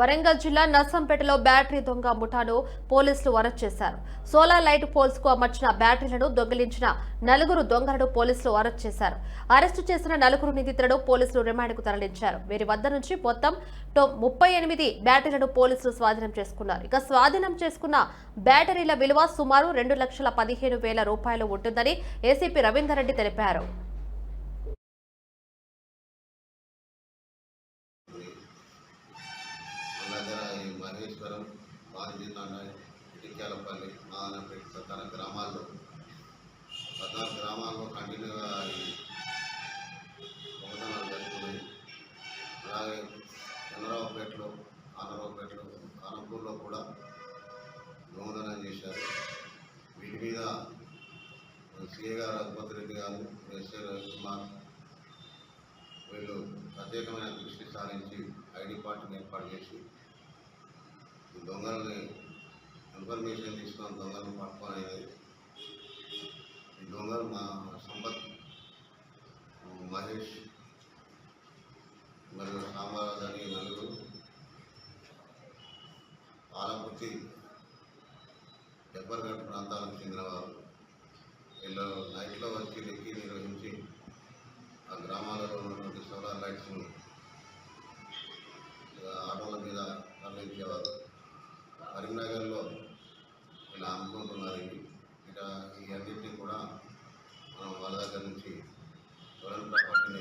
వరంగల్ జిల్లా నర్సంపేటలో బ్యాటరీ దొంగ ముఠాను పోలీసులు అరెస్ట్ చేశారు. సోలార్ లైట్ పోల్స్కు అమర్చిన బ్యాటరీలను దొంగిలించిన నలుగురు దొంగలను పోలీసులు అరెస్ట్ చేశారు. అరెస్టు చేసిన నలుగురు నిందితులను పోలీసులు రిమాండ్కు తరలించారు. వీరి వద్ద నుంచి మొత్తం టో- ముప్పై ఎనిమిది బ్యాటరీలను పోలీసులు స్వాధీనం చేసుకున్నారు. ఇక స్వాధీనం చేసుకున్న బ్యాటరీల విలువ సుమారు రెండు లక్షల పదిహేను వేల రూపాయలు ఉంటుందని ఏసీపీ రవీందర్ రెడ్డి తెలిపారు. దగ్గర ఈ మహేశ్వరం బాలజీతండ ఇటిక్యాలపల్లి మాదనపేట తన గ్రామాల్లో పద్నాలుగు గ్రామాల్లో కంటిన్యూగా ఈ దొంగతనాలు జరుగుతున్నాయి. అలాగే చంద్రరావుపేటలో ఆనరావుపేటలో కానపూర్లో కూడా దొంగతనం చేశారు. వీటి మీద సిఏ గారు రఘుపతి రెడ్డి గారు ఎస్ఏ రవికుమార్ వీళ్ళు ప్రత్యేకమైన దృష్టి సారించి ఐడి పార్టీని ఏర్పాటు చేసి దొంగల్ని ఇన్ఫర్మేషన్ తీసుకొని దొంగలను పట్టుకొని అయినది ఈ దొంగలు మా సంపత్ మహేష్ మరియు సాంబారాజు అని నలుగురు ఆలపుట్టి ఎప్పటికట్టు ప్రాంతాలకు చెందినవారు వీళ్ళు నైట్లో వచ్చి లెక్కి నిర్వహించి ఆ గ్రామాలలో ఉన్నటువంటి సోలార్ లైట్స్ను ఆటోల మీద కరీంనగర్లో ఇలా అనుకుంటున్నారు ఇవి ఈ అన్నింటినీ కూడా మనం వాళ్ళ దగ్గర నుంచి ఎవరైనా ప్రాపర్టీని